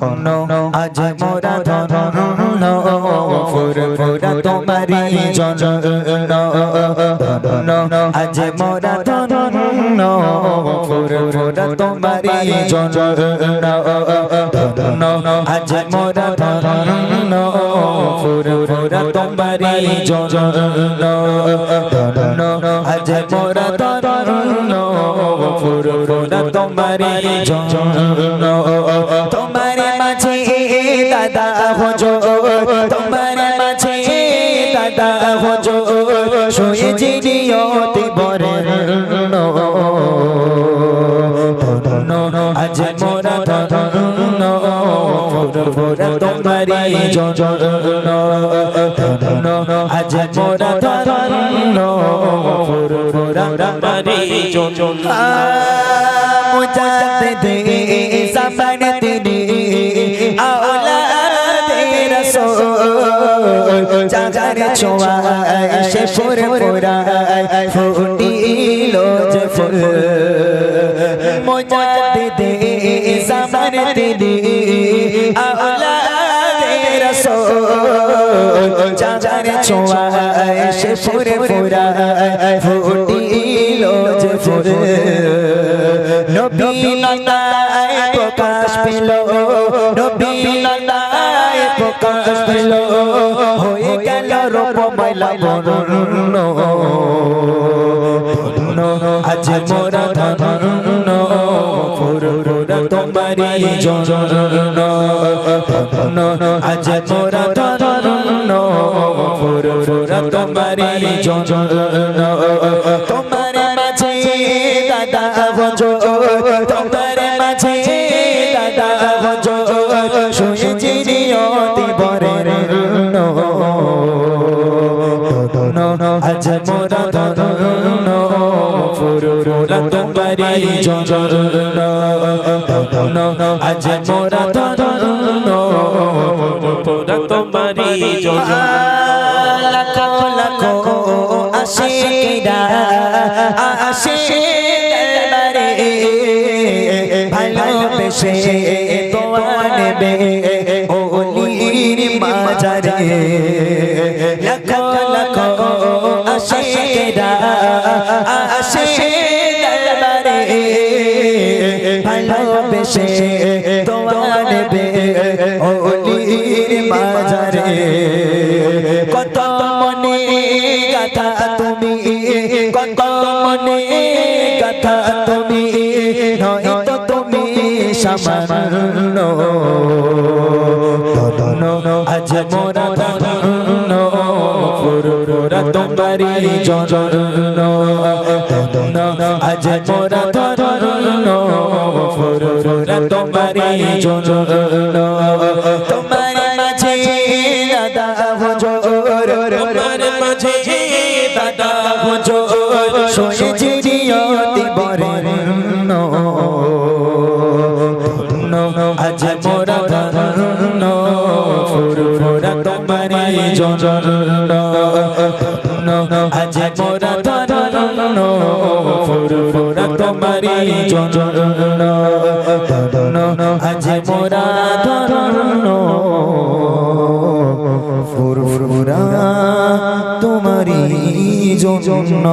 ধন্য আজ মোরা ধন্য ফুর ফুরা তোমারি জন্য ধন্য আজ মোরা ধন্য ফুর ফুরা তোমারি জন্য ধন্য আজ মোরা ধন্য ফুর ফুরা তোমারি জন্য ধন্য আজ মোরা ধন্য ফুর ফুরা তোমারি তোমার মাঝে দাদা হজো তোমার মাঝে দাদা হজো শুয়ে জিনিয়তি বরের আজ মোরা ধরুন তোমারি জরুন আজ মোরা ধরুন তোমারি জরুন মুজাদ্দিদ, সাফান তিনি যে ফুর ফুরায় ফুটিল যে ফুর মোজা দিদি সামর দিদি আওলা রসোল। চাচার ছোঁয়ায় সে ফুর ফুরায় ফুটিল যে ফুর নবী নন্দায় প্রকাশ পেল নবী নন্দায় প্রকাশ পেল। বরণ আজ মোরা ধরুণ ফুরুরা তোমারি জরুণ আজ মোরা ধরুণ ফুরুরা তোমারি জরুণ তোমার তোমারি আজ মোরা ধন্য তোমারি জন্য লাখো লাখো আশিকিরা আশিক ভালোবেসে দোয়া নেবে ওলির মাজারে লাখো ভালোবেসে দোয়া নেবে ওলির মাজারে কত মনে গাথা তুমি, কত মনে গাথা তুমি, নয়তো তুমি সামান্য। আজ মোরা তোমারি জন্য। আজ মোরা ধন্য। ফুরুরা তোমারি জন্য তোমার মাঝে দাদা হুজুর তোমার মাঝে দাদা হুজুর শুয়ে জিরিয়তি বরের আজ মোরা ধন্য। ফুরুরা তোমারি জন্য। আজ মোরা ধন্য। ফুরুরা তোমারি জন্য আজ মোরা ধন্য ফুরফুরা তোমারি জন্য।